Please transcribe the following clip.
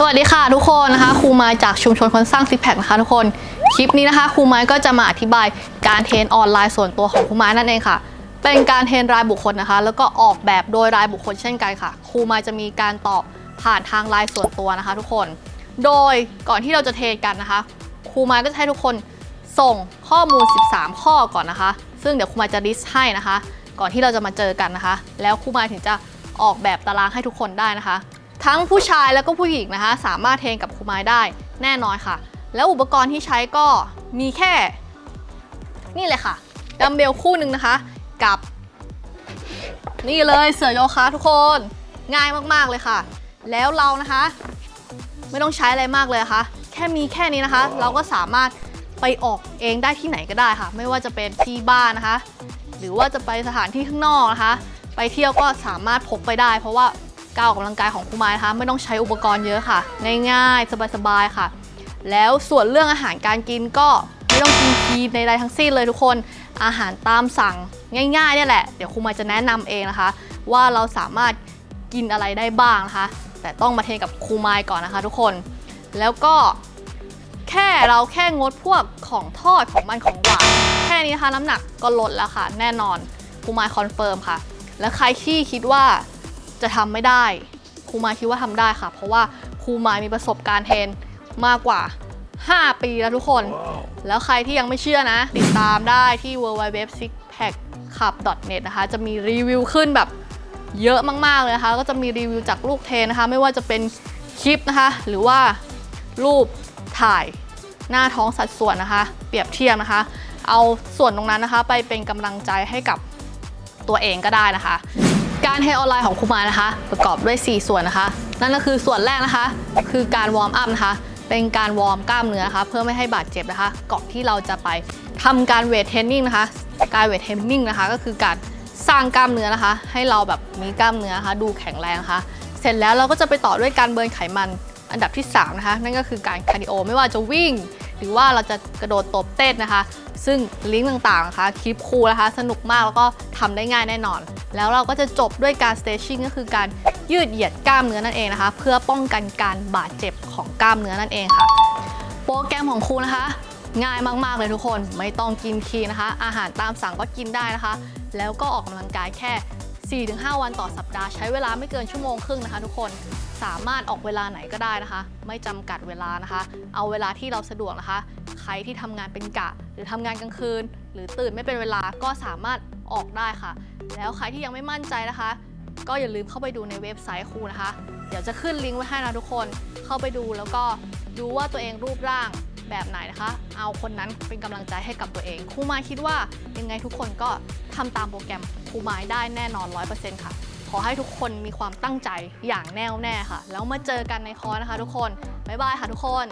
สวัสดีค่ะทุกคนนะคะครูไม้จากชุมชนคนสร้างซิกแพคนะคะทุกคนคลิปนี้นะคะครูไม้ก็จะมาอธิบายการเทรนออนไลน์ส่วนตัวของครูไม้นั่นเองค่ะ เป็นการเทรนรายบุคคลนะคะ แล้วก็ออกแบบโดยรายบุคคลเช่นกันค่ะครูไม้จะมีการตอบผ่านทางไลน์ส่วนตัวนะคะ ทุกคน โดยก่อนที่เราจะเทรนกันนะคะครูไม้ก็จะให้ทุกคนส่งข้อมูล 13 ข้อก่อนนะคะ ซึ่งเดี๋ยวครูไม้จะลิสต์ให้นะคะ ก่อนที่เราจะมาเจอกันนะคะ แล้วครูไม้ถึงจะออกแบบตารางให้ทุกคนได้นะคะ ทั้งผู้ชายแล้วก็ผู้หญิงนะคะ สามารถเทรนกับครูไม้ได้แน่นอนค่ะ แล้วอุปกรณ์ที่ใช้ก็มีแค่ นี่เลยค่ะดัมเบลคู่หนึ่งนะคะ กับ นี่เลยเสือโยคะทุกคนง่ายมากๆเลยค่ะ แล้วเรานะคะ ไม่ต้องใช้อะไรมากเลยนะคะแค่มีแค่นี้นะคะ เราก็สามารถไปออกเองได้ที่ไหนก็ได้ค่ะ ไม่ว่าจะเป็นที่บ้านนะคะ หรือว่าจะไปสถานที่ข้างนอกนะคะ ไปเที่ยวก็สามารถพกไปได้ เพราะว่า การออกกำลังกายของครูไม้นะคะไม่ต้องใช้อุปกรณ์เยอะค่ะ ง่ายๆ สบายๆค่ะ แล้วส่วนเรื่องอาหารการกินก็ไม่ต้องกินคีนในใดทั้งสิ้นเลยทุกคนอาหารตามสั่งง่ายๆเนี่ยแหละเดี๋ยวครูไม้จะแนะนำเองนะคะ ว่าเราสามารถกินอะไรได้บ้างนะคะ แต่ต้องมาเทนกับครูไม้ก่อนนะคะ ทุกคนแล้วก็แค่เราแค่งดพวกของทอดของมันของหวานแค่นี้นะคะน้ำหนักก็ลดแล้วค่ะ แน่นอนครูไม้คอนเฟิร์มค่ะ และใครที่คิดว่า จะทำไม่ได้ครูไม้คิดว่าทำได้ค่ะ เพราะว่าครูไม้มีประสบการณ์เทรนมากกว่า 5 ปีแล้วทุกคน แล้วใครที่ยังไม่เชื่อนะ ติดตามได้ที่ w w w s i x p a c c l u b n e t นะคะ จะมีรีวิวขึ้นแบบเยอะมากๆเลยนะคะ ก็จะมีรีวิวจากลูกเทรนนะคะ ไม่ว่าจะเป็นคลิปนะคะ หรือว่ารูปถ่ายหน้าท้องสัดส่วนนะคะ เปรียบเทียบนะคะ เอาส่วนตรงนั้นนะคะ ไปเป็นกำลังใจให้กับตัวเองก็ได้นะคะ การเทรนออนไลน์ของครูมานะคะ ประกอบด้วย 4 ส่วนนะคะ นั่นก็คือส่วนแรกนะคะ คือการวอร์มอัพนะคะ เป็นการวอร์มกล้ามเนื้อนะคะ เพื่อไม่ให้บาดเจ็บนะคะ ก่อนที่เราจะไปทำการเวทเทรนนิ่งนะคะ การเวทเทรนนิ่งนะคะ ก็คือการสร้างกล้ามเนื้อนะคะ ให้เราแบบมีกล้ามเนื้อนะคะ ดูแข็งแรงนะคะ เสร็จแล้วเราก็จะไปต่อด้วยการเบิร์นไขมันอันดับที่ 3 นะคะ นั่นก็คือการคาร์ดิโอไม่ว่าจะวิ่ง หรือว่าเราจะกระโดดตบเต้นนะคะ ซึ่งลิงก์ต่างๆนะคะคลิปครูนะคะ สนุกมากแล้วก็ทำได้ง่ายแน่นอน แล้วเราก็จะจบด้วยการ stretching ก็คือการยืดเหยียดกล้ามเนื้อนั่นเองนะคะ เพื่อป้องกันการบาดเจ็บของกล้ามเนื้อนั่นเองค่ะ โปรแกรมของครูนะคะ ง่ายมากๆเลยทุกคนไม่ต้องกินคีนะคะ อาหารตามสั่งก็กินได้นะคะ แล้วก็ออกกำลังกายแค่ 4-5 วันต่อสัปดาห์ใช้เวลาไม่เกินชั่วโมงครึ่งนะคะ ทุกคนสามารถออกเวลาไหนก็ได้นะคะ ไม่จำกัดเวลานะคะ เอาเวลาที่เราสะดวกนะคะ ใครที่ทำงานเป็นกะ หรือทำงานกลางคืน หรือตื่นไม่เป็นเวลาก็สามารถออกได้ค่ะ แล้วใครที่ยังไม่มั่นใจนะคะ ก็อย่าลืมเข้าไปดูในเว็บไซต์ครูนะคะ เดี๋ยวจะขึ้นลิงก์ไว้ให้นะทุกคนเข้าไปดูแล้วก็ดูว่าตัวเองรูปร่าง แบบไหนนะคะ เอาคนนั้นเป็นกำลังใจให้กับตัวเองครูไม้คิดว่ายังไงทุกคนก็ทำตามโปรแกรมครูไม้ได้แน่นอน 100%ค่ะ ขอให้ทุกคนมีความตั้งใจอย่างแน่วแน่ค่ะ แล้วมาเจอกันในคอร์สนะคะ ทุกคนบ๊ายบายค่ะทุกคน